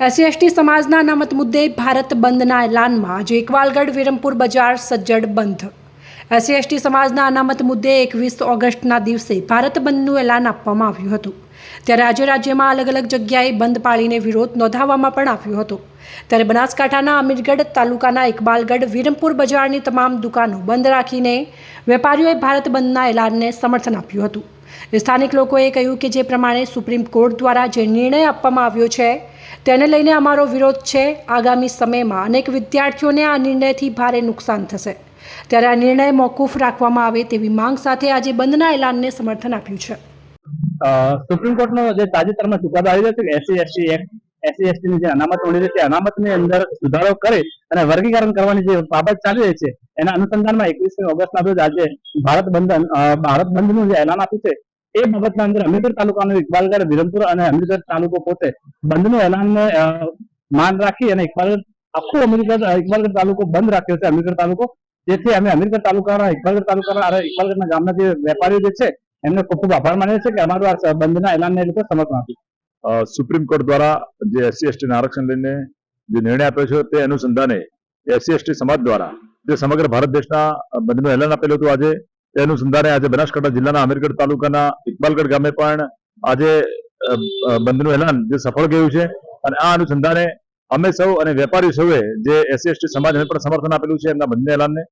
SC ST સમાજના અનામત મુદ્દે ભારત બંધના એલાનમાં આજે એકવાલગઢ વિરમપુર બજાર સજ્જડ બંધ. એસસી એસટી સમાજના અનામત મુદ્દે એકવીસ ઓગસ્ટના દિવસે ભારત બંધનું એલાન આપવામાં આવ્યું હતું. ત્યારે આજે રાજ્યમાં અલગ અલગ જગ્યાએ બંધ પાળીને વિરોધ નોંધાવવામાં પણ આવ્યો હતો. ત્યારે બનાસકાંઠાના અમીરગઢ તાલુકાના ઇકબાલગઢ, વિરમપુર બજારની તમામ દુકાનો બંધ રાખીને વેપારીઓએ ભારત બંધના એલાનને સમર્થન આપ્યું હતું. સ્થાનિક લોકોએ કહ્યું કે જે પ્રમાણે સુપ્રીમ કોર્ટ દ્વારા જે નિર્ણય આપવામાં આવ્યો છે, તેને લઈને અમારો વિરોધ છે. આગામી સમયમાં અનેક વિદ્યાર્થીઓને આ નિર્ણયથી ભારે નુકસાન થશે. ત્યારે આ નિર્ણય મોકૂફ રાખવામાં આવે તેવી માંગ સાથે આજે બંધના એલાનને સમર્થન આપ્યું છે. સુપ્રીમ કોર્ટનો જે તાજેતરમાં ચુકાદો આવી રહ્યો છે SC ST act SC ST ની જે અનામત મળી રહી છે અનામતની અંદર સુધારો કરે અને વર્ગીકરણ કરવાની જે બાબત ચાલી રહી છે, એના અનુસંધાનમાં એકવીસમી ઓગસ્ટના રોજ આજે ભારત બંધ ભારત ભારત બંધનું જે એલાન આપ્યું છે, એ બાબતના અંદર હમીરપુર તાલુકાનો ઇકબાલગઢ વિરમપુર અને અમીરગઢ તાલુકો પોતે બંધનું એલાનને માન રાખી અને ઇકબાલગઢ આખું અમીરગઢ ઇકબાલગઢ તાલુકો બંધ રાખ્યો છે અમીરગઢ તાલુકો જેથી અમે અમીરગઢ તાલુકાના, ઇકબાલગઢ તાલુકાના ઇકબાલગઢના ગામના જે વેપારીઓ જે છે, એમને ખૂબ ખૂબ આભાર માનીએ છીએ કે અમારું આ બંધના એલાનને એ લોકો સમર્થન આપ્યું. સુપ્રીમ કોર્ટ દ્વારા જે એસસી એસટી આરક્ષણ લઈને જે નિર્ણય આપ્યો છે, તે અનુસંધાને એસસી એસટી સમાજ દ્વારા જે સમગ્ર ભારત દેશના બંધનું એલાન આપેલું હતું આજે તે અનુસંધાને આજે બનાસકાંઠા જિલ્લાના અમીરગઢ તાલુકાના ઇકબાલગઢ ગામે પણ આજે બંધનું એલાન જે સફળ ગયું છે. અને આ અનુસંધાને અમે સૌ અને વેપારી સૌએ જે એસસી એસટી સમાજ પણ સમર્થન આપેલું છે, એમના બંધ એલાનને